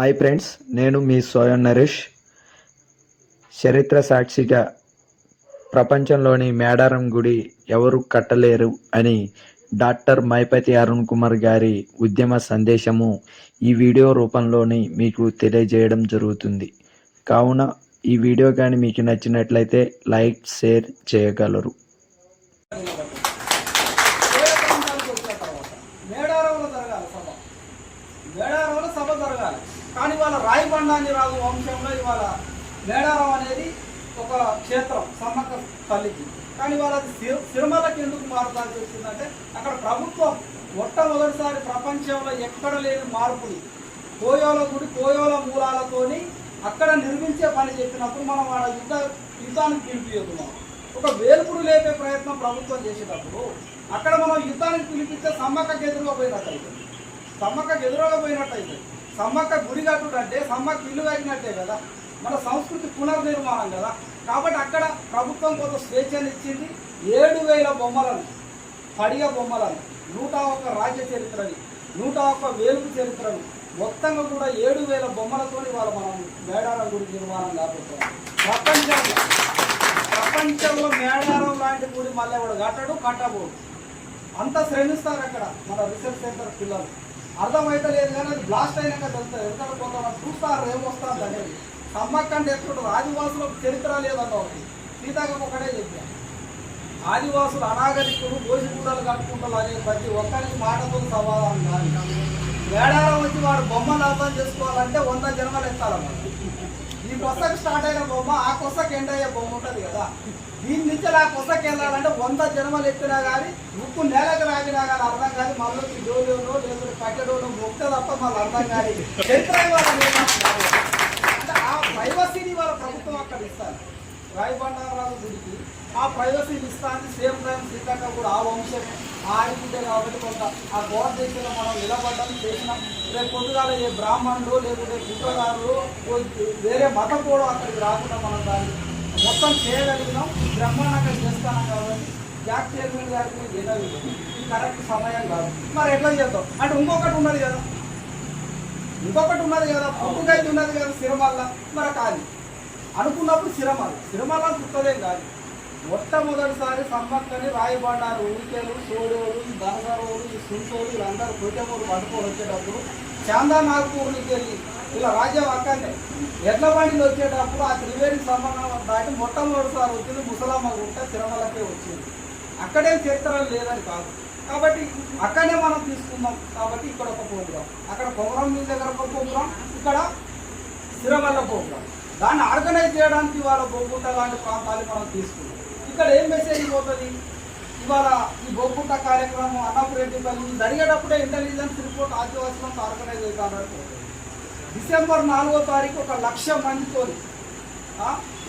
Hi friends నేను మీ సోయన్ నరేష్. చరిత్ర సాక్షిగా ప్రపంచంలోని మేడారం గుడి ఎవరు కట్టలేరు అని డాక్టర్ మైపతి అరుణ్ కుమార్ గారి ఉద్యమ సందేశము ఈ వీడియో రూపంలోని మీకు తెలియజేయడం జరుగుతుంది. కావున ఈ వీడియో కానీ మీకు నచ్చినట్లయితే లైక్ షేర్ చేయగలరు వేరే ప్రాంతాలకు వచ్చిన తర్వాత మేడారంలో జరగాలి సభ మేడారంలో సభ జరగాలి కానీ వాళ్ళ రాయిబండాన్ని రాజు వంశంలో ఇవాళ మేడారం అనేది ఒక క్షేత్రం సమ్మక్క తల్లికి. కానీ వాళ్ళ అది సిరిమలకి ఎందుకు మారుతాల్సి వచ్చిందంటే అక్కడ ప్రభుత్వం మొట్టమొదటిసారి ప్రపంచంలో ఎక్కడ లేని మార్పుని కోయోల గుడి కోయోల మూలాలతోని అక్కడ నిర్మించే పని చెప్పినప్పుడు మనం వాళ్ళ యుద్ధ యుద్ధానికి పిలిపిస్తున్నాం ఒక వేల్పుడు లేపే ప్రయత్నం ప్రభుత్వం చేసేటప్పుడు అక్కడ మనం యుద్ధానికి పిలిపిస్తే సమ్మక్కకు ఎదురుగా పోయినట్టు అవుతుంది సమ్మక్కకు ఎదురుగా పోయినట్టు అవుతుంది సమ్మక్క గురి కట్టుడంటే సమ్మక్క ఇల్లు కట్టినట్టే కదా. మన సంస్కృతి పునర్నిర్మాణం కదా. కాబట్టి అక్కడ ప్రభుత్వం కొంత స్వేచ్ఛను ఇచ్చింది ఏడు వేల బొమ్మలను పడిగ బొమ్మలను నూట ఒక్క రాజ్య చరిత్రని నూట ఒక్క వేలుపు చరిత్రను. మొత్తంగా కూడా ఏడు వేల బొమ్మలతో ఇవాళ మనం మేడారం గుడి నిర్మాణం కాబోతున్నాం. ప్రపంచంలో ప్రపంచంలో మేడారం లాంటి గుడి మళ్ళీ ఎవడు కట్టడు? కట్టబోడు. అంత శ్రమిస్తారు అక్కడ మన రీసెర్చ్ సెంటర్ పిల్లలు. అర్థమైతే లేదు కానీ అది బ్లాస్ట్ అయినాక తెలుస్తుంది. ఎందుకంటే కొంతమంది చూస్తారు ఏమొస్తారు అనేది. సమ్మక్క అంటే ఎప్పుడు ఆదివాసులకు చరిత్ర లేదన్న ఒకటి. సీతాకం ఒకటే చెప్పాను. ఆదివాసులు అనాగరికులు గోసిగూడలు కట్టుకుంటారు అనే ప్రతి ఒక్కరికి మాటతో సమాధానం కాదు. వేడారం వచ్చి వాడు బొమ్మను అర్థం చేసుకోవాలంటే వంద జన్మలు ఎత్తాలన్నమాట ఈ కొత్తకి స్టార్ట్ అయిన బొమ్మ ఆ కొత్తకి ఎండ్ అయ్యే బొమ్మ ఉంటుంది కదా. దీని నుంచి ఆ కొత్తకి వెళ్ళాలంటే వంద జన్మలు ఎక్కినా కానీ ఉప్పు నేలకు రాగినా కానీ అర్థం కాదు మళ్ళీ డోలోనో లేకపోతే కట్టెడోనో మొక్తే తప్ప మళ్ళీ అర్థం కాదు. అంటే ఆ ప్రైవసీని వాళ్ళ ప్రభుత్వం అక్కడ ఇస్తారు రాయబండారాజు గుడికి ఆ ప్రైవసీని ఇస్తాను సేమ్ టైం శ్రీకాక కూడా ఆ వంశమే. ఆ ఆడితే కాబట్టి కొంత ఆ గోడ దేశంలో మనం నిలబడ్డం చేసిన. రేపు పొద్దుగాల ఏ బ్రాహ్మణులు లేకుంటే కుట్రదారులు వేరే మతం కూడా అక్కడికి రాకుండా మనం దాన్ని మొత్తం చేయగలిగినాం. బ్రహ్మాండంగా చేస్తాను కాబట్టి జాక్ చైర్మన్ గారికి వినవి ఇది కరెక్ట్ సమయం కాదు. మరి ఎట్లా చేద్దాం? అంటే ఇంకొకటి ఉన్నది కదా. ఇంకొకటి ఉన్నది కదా. పుట్టుకైతే ఉన్నది కదా సిరమల్ల మరి కాదు. అనుకున్నప్పుడు సిరమల్ల సిరమల్ల పుట్టదేం కాదు. మొట్టమొదటిసారి సమ్మక్కని రాయబడ్డారు ఊరికేలు సోడోలు ఈ దనగరోలు ఈ సుంటోలు వీళ్ళందరూ కొట్టెమూరు పట్టుకొని వచ్చేటప్పుడు చాందా నాగపూర్కి వెళ్ళి ఇలా రాజ్యం అక్కడనే ఎడ్ల వచ్చేటప్పుడు ఆ త్రివేణి సంబంధం దాటి మొట్టమొదటిసారి వచ్చింది ముసలమ్మ గుంట తిరుమలకే వచ్చింది. అక్కడే చరిత్ర లేదని కాదు. కాబట్టి అక్కడనే మనం తీసుకుందాం. కాబట్టి ఇక్కడ ఒక ప్రోగ్రాం. అక్కడ పొగరం మీ దగ్గర ఒక ప్రోగ్రాం. ఇక్కడ సిరమల్ల ప్రోగ్రాం. దాన్ని ఆర్గనైజ్ చేయడానికి ఇవాళ బొగ్గుంట లాంటి ప్రాంతాలు మనం తీసుకున్నాం ఇక్కడ ఏం మెసేజ్ పోతుంది? ఇవాళ ఈ బొగ్గుంట కార్యక్రమం అన్నపురెడ్డిపల్లి ఇది జరిగేటప్పుడే ఇంటెలిజెన్స్ రిపోర్ట్ ఆదివాసులను ఆర్గనైజ్ అవుతారు డిసెంబర్ నాలుగో తారీఖు ఒక లక్ష మందితో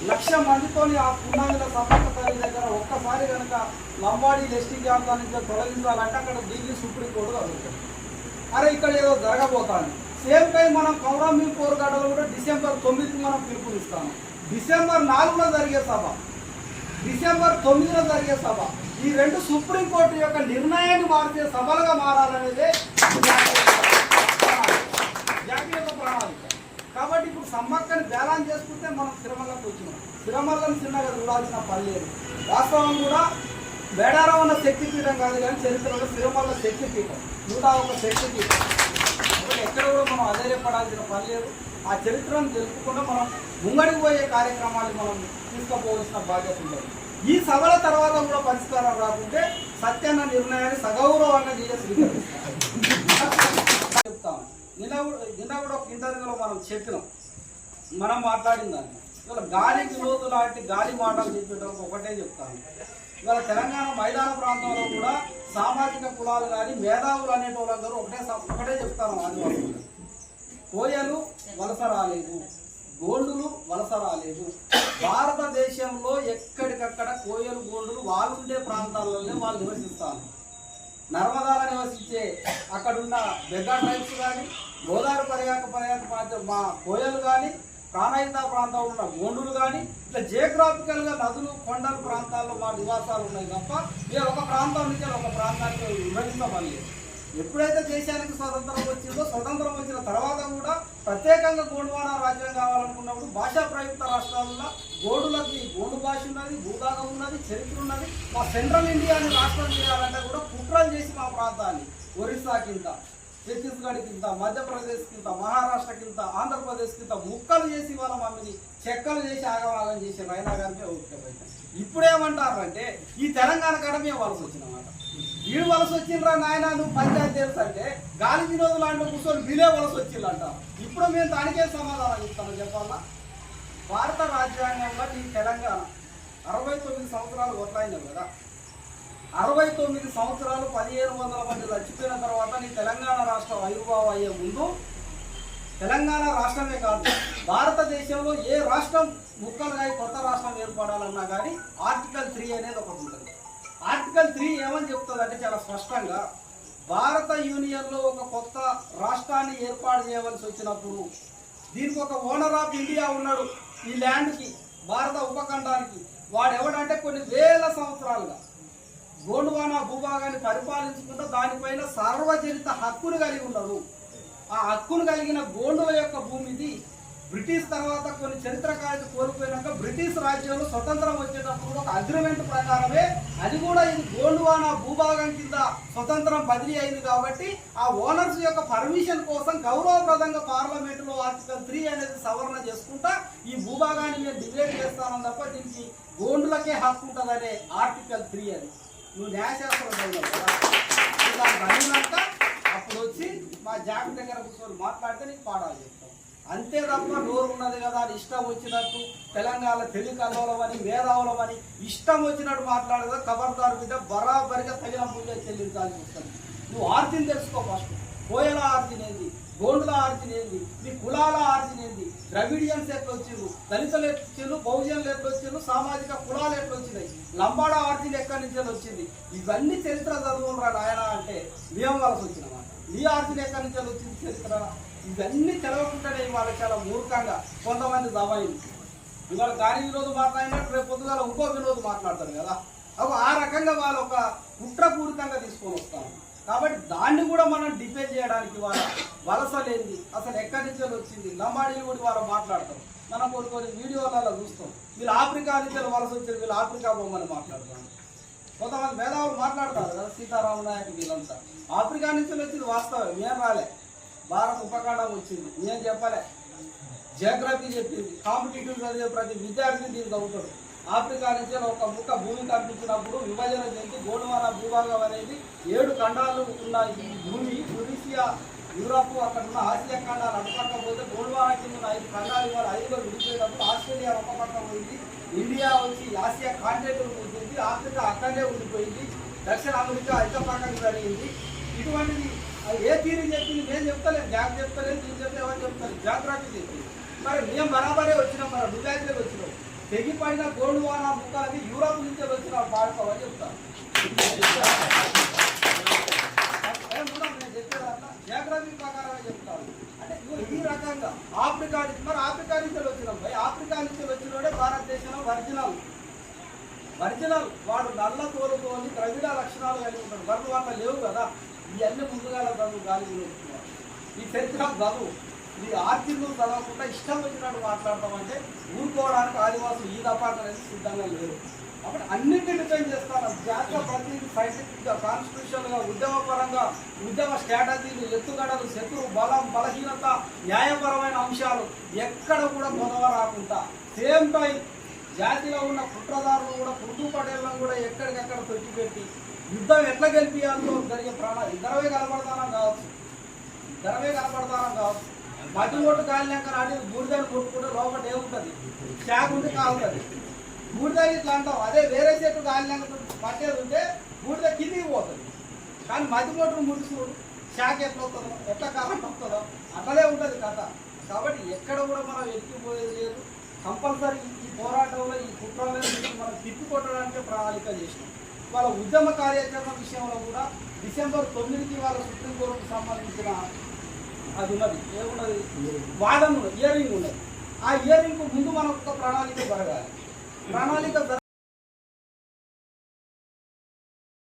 లక్ష మందితో ఆ పునాదుల సమ్మక్క తల్లి దగ్గర ఒక్కసారి కనుక లంబాడీ ఎస్టీ క్యాంప్ నుంచి తొలగించాలంటే అక్కడ ఢిల్లీ సుప్రీంకోర్టు జరుగుతుంది అరే ఇక్కడ ఏదో జరగబోతాను సేమ్ టైం మనం కౌరమ్మి పోరుగడలో కూడా డిసెంబర్ తొమ్మిదికి మనం పిలుపునిస్తాము. డిసెంబర్ నాలుగులో జరిగే సభ డిసెంబర్ తొమ్మిదిలో జరిగే సభ ఈ రెండు సుప్రీంకోర్టు యొక్క నిర్ణయాన్ని మార్చే సభలుగా మారాలనేదే జాతీయ ప్రణాళిక కాబట్టి ఇప్పుడు సమ్మక్కని బ్యాలెన్స్ చేసుకుంటే మనం సిరమల్లకు సిరమల్లం చిన్నగా చూడాల్సిన పని వాస్తవం కూడా బేడారం ఉన్న శక్తి పీఠం కాదు కానీ చరిత్రలో సిరమల్ల శక్తి పీఠం నూట ఒక శక్తిపీఠం. ఎక్కడ కూడా మనం అధైర్యపడాల్సిన పని లేదు. ఆ చరిత్రను తెలుపుకుండా మనం ముంగడికి పోయే కార్యక్రమాలు మనం తీసుకుపోవలసిన బాధ్యత ఉండదు. ఈ సభల తర్వాత కూడా పరిష్కారం రాకుంటే సత్యన్న నిర్ణయాన్ని సగౌరవంగా తీయ స్వీకరిస్తాం చెప్తాం. నిన్న కూడా నిన్న కూడా ఒక ఇంటర్వ్యూలో మనం చెప్పినాం. మనం మాట్లాడిన దాన్ని. ఇవాళ గాలికి లోతు లాంటి గాలి మాటలు చెప్పేటప్పుడు ఒకటే చెప్తాను. ఇవాళ తెలంగాణ మైదాన ప్రాంతంలో కూడా సామాజిక కులాలు కానీ మేధావులు అనేటోళ్ళందరూ ఒకటే ఒకటే చెప్తాను ఆదివాసులు. కోయలు వలస రాలేదు. గోల్డులు వలస రాలేదు. భారతదేశంలో ఎక్కడికక్కడ కోయలు గోండులు వాళ్ళుండే ప్రాంతాలలోనే వాళ్ళు నివసిస్తారు. నర్మదాల నివసించే అక్కడున్న బెగా ట్రైబ్స్ కానీ గోదావరి పర్యాక పర్యాక మా కోయలు కానీ ప్రాణాయిత ప్రాంతాలు ఉన్న గోండులు కానీ ఇట్లా జియోగ్రాఫికల్గా నదులు కొండల ప్రాంతాల్లో మా నివాసాలు ఉన్నాయి తప్ప మేము ఒక ప్రాంతం నుంచి ఒక ప్రాంతానికి విభజించమని ఎప్పుడైతే దేశానికి స్వతంత్రం వచ్చిందో స్వతంత్రం వచ్చిన తర్వాత కూడా ప్రత్యేకంగా గోండువాన రాజ్యం కావాలనుకున్నప్పుడు భాషా ప్రయుక్త రాష్ట్రాలలో గోడులకి గోండు భాష ఉన్నది భూభాగం ఉన్నది చరిత్ర ఉన్నది. మా సెంట్రల్ ఇండియాని రాష్ట్రం చేయాలంటే కూడా కుట్రలు చేసి మా ప్రాంతాన్ని ఒరిస్సా కింద ఛత్తీస్గఢ్ కింద మధ్యప్రదేశ్ కింద మహారాష్ట్ర కింద ఆంధ్రప్రదేశ్ కింద ముక్కలు చేసి వాళ్ళ మమ్మల్ని చెక్కలు చేసి ఆగమాగం చేసి రైనా గారికి ఓకే ఇప్పుడేమంటారంటే ఈ తెలంగాణ కాడ మేము వలస వచ్చినమాట వీడు వలస వచ్చిండ్రా నాయన నువ్వు పంచాయతీ తెలుసు అంటే గాలి వినోదం లాంటి కూర్చొని వీలే వలస వచ్చిందంట. ఇప్పుడు మేము దానికే సమాధానం ఇస్తాను చెప్పాలా? భారత రాజ్యాంగంలో ఈ తెలంగాణ అరవై తొమ్మిది సంవత్సరాలు కొట్లాయినాం కదా. అరవై తొమ్మిది సంవత్సరాలు పదిహేను వందల మంది చచ్చిపోయిన తర్వాత నీ తెలంగాణ రాష్ట్రం ఆవిర్భావం అయ్యే ముందు తెలంగాణ రాష్ట్రమే కాదు భారతదేశంలో ఏ రాష్ట్రం ముక్కలుగా కొత్త రాష్ట్రం ఏర్పడాలన్నా కానీ ఆర్టికల్ త్రీ అనేది ఒకటి ఉంటుంది. ఆర్టికల్ త్రీ ఏమని చెప్తుంది అంటే చాలా స్పష్టంగా భారత యూనియన్లో ఒక కొత్త రాష్ట్రాన్ని ఏర్పాటు చేయవలసి వచ్చినప్పుడు దీనికి ఒక ఓనర్ ఆఫ్ ఇండియా ఉన్నాడు ఈ ల్యాండ్కి భారత ఉపఖండానికి. వాడు ఎవడంటే కొన్ని వేల సంవత్సరాలుగా గోండువాన భూభాగాన్ని పరిపాలించుకుంటూ దానిపైన సార్వజనిత హక్కును కలిగి ఉండదు. ఆ హక్కును కలిగిన గోండువ యొక్క భూమిది బ్రిటిష్ తర్వాత కొన్ని చరిత్రకారులు కోల్పోయినాక బ్రిటిష్ రాజ్యంలో స్వతంత్రం వచ్చేటప్పుడు ఒక అగ్రిమెంట్ ప్రకారమే అది కూడా ఇది గోండువాన భూభాగం కింద స్వతంత్రం బదిలీ అయింది కాబట్టి ఆ ఓనర్స్ యొక్క పర్మిషన్ కోసం గౌరవప్రదంగా పార్లమెంటులో ఆర్టికల్ త్రీ అనేది సవరణ చేసుకుంటా ఈ భూభాగాన్ని నేను డిబేట్ చేస్తానని తప్ప దీనికి గోండులకే హక్కు ఉంటుందనే ఆర్టికల్ త్రీ అని నువ్వు న్యాయశాస్త్రం చదివావు కదా? ఇలా అప్పుడు వచ్చి మా జాగ్రత్త దగ్గర కూర్చొని మాట్లాడితే నీకు పాఠాలు చెప్తాం. అంతే తప్ప నోరు ఉన్నది కదా అని ఇష్టం వచ్చినట్టు తెలంగాణ తెలుగు కలవలమని మేధావులమని ఇష్టం వచ్చినట్టు మాట్లాడదా ఖబర్దారు మీద బరాబరిగా తగిన పూజ చెల్లించాల్సి వస్తుంది. నువ్వు ఆర్తిని తెలుసుకో ఫస్ట్ కోయల ఆర్తిని ఏంది గోండుల ఆర్జన ఏంది? మీ కులాల ఆర్జన ఏంది? ద్రవిడియన్స్ ఎట్లా వచ్చిండ్రు దళితులు ఎట్లా వచ్చిండ్రు బహుజనులు ఎట్లా వచ్చిండ్రు సామాజిక కులాలు ఎట్లా వచ్చినాయి? లంబాడ ఆర్తిని ఎక్కడి నుంచి వచ్చింది? ఇవన్నీ చరిత్ర చదువురా ఆయన అంటే మేము వలస వచ్చినమాట నీ ఆర్జన ఎక్కడి నుంచి వచ్చింది చరిత్ర? ఇవన్నీ తెలవకుండానే వాళ్ళకి చాలా మూర్ఖంగా కొంతమంది దబాయింది. ఇవాళ గాలి వినోద్ మాట్లాడినట్టు రేపు పొద్దుగాల ఇంకో వినోద్ మాట్లాడతారు కదా? అవి ఆ రకంగా వాళ్ళు ఒక కుట్రపూరితంగా తీసుకొని వస్తాము కాబట్టి దాన్ని కూడా మనం డిఫెండ్ చేయడానికి వాళ్ళ వలస లేనిది అసలు ఎక్కడి నుంచి వచ్చింది? లమాడీలు కూడా వాళ్ళు మాట్లాడతారు. మనం కొన్ని కొన్ని వీడియోలలో చూస్తాం. వీళ్ళు ఆఫ్రికా నుంచి వలస వచ్చారు వీళ్ళు ఆఫ్రికా బొమ్మని మాట్లాడతారు కొంతమంది మేధావులు మాట్లాడతారు కదా సీతారామ నాయక్ వీళ్ళంతా. ఆఫ్రికా నుంచి వచ్చింది వాస్తవం మేము రాలే. భారత ఉపఖండం వచ్చింది నేను చెప్పలే. జియోగ్రఫీ చెప్పింది కాంపిటేటివ్ చదివే ప్రతి విద్యార్థి దీన్ని చదువుతాడు ఆఫ్రికా నుంచి ఒక ముక్క భూమి కనిపించినప్పుడు విభజన చెంది గోడువాన భూభాగం అనేది ఏడు ఖండాలు ఉన్న ఈ భూమి యురీషియా యూరప్ అక్కడ ఉన్న ఆసియా ఖండాలు అడపకపోతే పోతే గోడువాన కింద ఉన్న ఐదు ఖండాలు ఇవాళ ఐదులో విడిపోయినప్పుడు ఆస్ట్రేలియా ఒక పోయింది ఇండియా వచ్చి ఆసియా కాంటినెంట్ ఉంటుంది ఆఫ్రికా అక్కడే ఉండిపోయింది. దక్షిణ అమెరికా ఇక జరిగింది. ఇటువంటిది అది ఏ థీరీ చెప్పింది నేను చెప్తలేదు జాగ్ చెప్తలేదు నేను చెప్తే ఎవరు చెప్తారు జాగ్రత్త చెప్పింది. మరి మేము బరాబరే వచ్చినాం మరి నువ్వేంటే వచ్చినాం. తెగిపడిన గోల్డ్ వాన ముక్కలకి యూరోప్ నుంచి వచ్చిన పాడుకోవని చెప్తాను నేను జాగ్రఫీ ప్రకారంగా చెప్తాను అంటే ఇగో ఈ రకంగా ఆఫ్రికా నుంచి మరి ఆఫ్రికా నుంచి వచ్చినాం భయ్. ఆఫ్రికా నుంచి వచ్చినోడే భారతదేశంలో ఒరిజినల్ ఒరిజినల్ వాడు నల్ల తోలుతోని ద్రవిడ లక్షణాలు కలిగి ఉంటాడు. వరద వాళ్ళ లేవు కదా. ఇవన్నీ ముందుగా చదువు గాలి ఈ చరిత్ర చదువు ఈ ఆర్టికల్ చదవకుండా ఇష్టం వచ్చినట్టు మాట్లాడతామంటే ఊరుకోవడానికి ఆదివాసులు ఈ దపాక అనేది సిద్ధంగా లేరు. కాబట్టి అన్నింటినీ డిపెండ్ చేస్తాను. జాతీయ ప్రతి సైంటిఫిక్గా కాన్స్టిట్యూషన్గా ఉద్యమపరంగా ఉద్యమ స్ట్రాటజీలు ఎత్తుగడలు శత్రు బలం బలహీనత న్యాయపరమైన అంశాలు ఎక్కడ కూడా గొడవ రాకుండా సేమ్ టైం జాతిలో ఉన్న కుట్రదారులు కూడా పుట్టు పటేళ్ళను కూడా ఎక్కడికెక్కడ పెట్టి యుద్ధం ఎట్లా గెలిపియాలో జరిగే ప్రాణాలు ఇద్దరమే కనపడతానం కావచ్చు. ఇద్దరమే కనపడతానం కావచ్చు. మధ్య ఓటు కాలినాక రాని బూడిదని కొట్టుకుంటే లోపల ఏముంటుంది? శాఖ ఉంటే కాలుతుంది బూడిదని ఇట్లా అంటాం. అదే వేరే చెట్టు కాలినాక పట్టేది ఉంటే బూడిద కిందికి పోతుంది. కానీ మధ్య ఓటును ముడుచుకోడు శాఖ ఎట్లా వస్తుందో ఎట్లా కరెంట్ వస్తుందో అట్లనే ఉంటుంది కథ. కాబట్టి ఎక్కడ కూడా మనం ఎక్కిపోయేది లేదు. కంపల్సరీ ఈ పోరాటంలో ఈ కుట్రలను మనం తిప్పికొట్టడానికి ప్రణాళిక చేసినాం. వాళ్ళ ఉద్యమ కార్యాచరణ విషయంలో కూడా డిసెంబర్ తొమ్మిదికి వాళ్ళ సుప్రీంకోర్టుకు సంబంధించిన అది ఉన్నది. ఏమున్నది? వాదం ఉన్నది ఇయరింగ్ ఉన్నది. ఆ ఇయరింగ్ ముందు మనం ఒక ప్రణాళిక జరగాలి. ప్రణాళిక